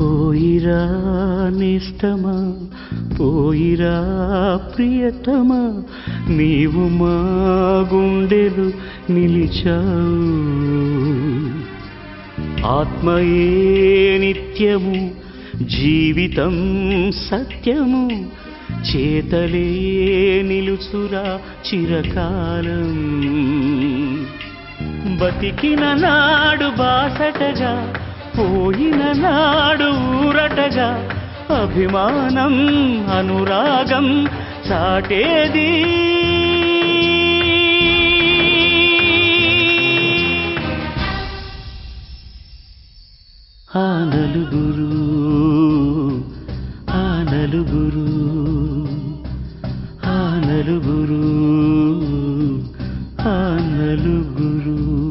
పోయిరా నిష్టమా? పోయిరా ప్రియతమా? నీవు మా గుండెలు నిలిచావు. ఆత్మయే నిత్యము జీవితం సత్యము చేతలే నిలుచురా చిరకాలం. బతికిన నాడు బాసటగా పోయిన నా అభిమానం అనురాగం చాటేది. ఆనలు గురు ఆనలు గురు ఆనలు గురు ఆనలు గురు